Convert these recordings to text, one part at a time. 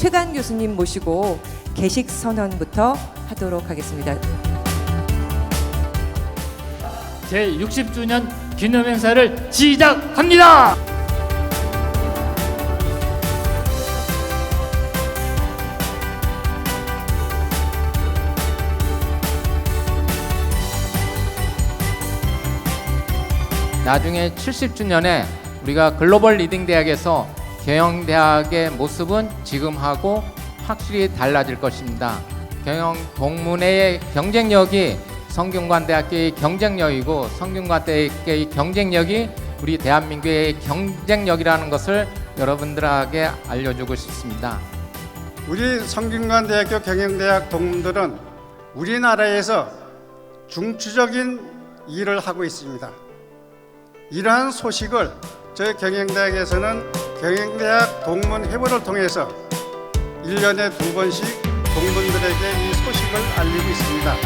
최강 교수님 모시고 개식 선언부터 하도록 하겠습니다. 제 60주년 기념 행사를 시작합니다. 나중에 70주년에 우리가 글로벌 리딩 대학에서 경영 대학의 모습은 지금하고 확실히 달라질 것입니다. 경영 동문회의 경쟁력이 성균관대학교의 경쟁력이고 성균관대학교의 경쟁력이 우리 대한민국의 경쟁력이라는 것을 여러분들에게 알려주고 싶습니다. 우리 성균관대학교 경영대학 동문들은 우리나라에서 중추적인 일을 하고 있습니다. 이러한 소식을 저희 경영대학에서는 경영대학 동문 회보를 통해서 1년에 두 번씩 동문들에게 이 소식을 알리고 있습니다.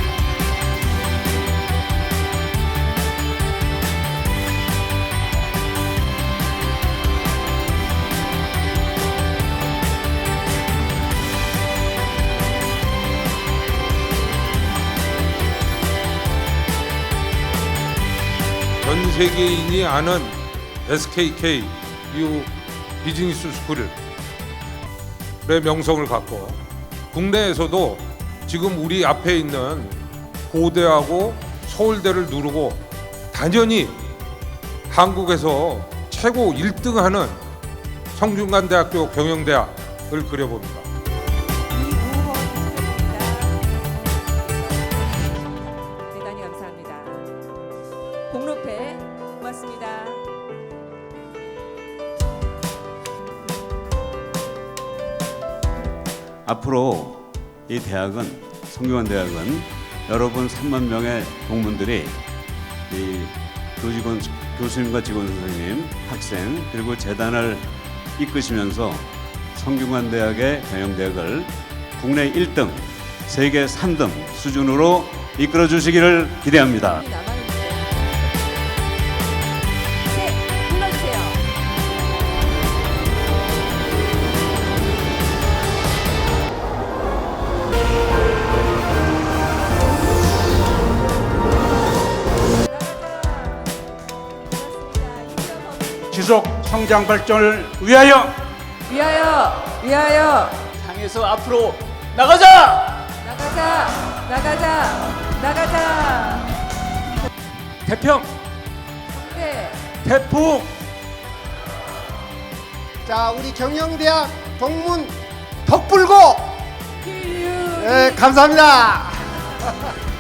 전 세계인이 아는 SKK 이 비즈니스 스쿨의 명성을 갖고 국내에서도 지금 우리 앞에 있는 고대하고 서울대를 누르고 단연히 한국에서 최고 1등하는 성균관대학교 경영대학을 그려봅니다. 앞으로 이 대학은 성균관 대학은 여러분 3만 명의 동문들이 이 교직원 교수님과 직원 선생님, 학생 그리고 재단을 이끄시면서 성균관 대학의 경영 대학을 국내 1등, 세계 3등 수준으로 이끌어 주시기를 기대합니다. 지속 성장 발전을 위하여 위하여, 위하여, 당에서 앞으로 나가자. 나가자, 나가자, 나가자. 대평, 네. 대풍. 자, 우리 경영대학 동문 덕불고. 예, 감사합니다.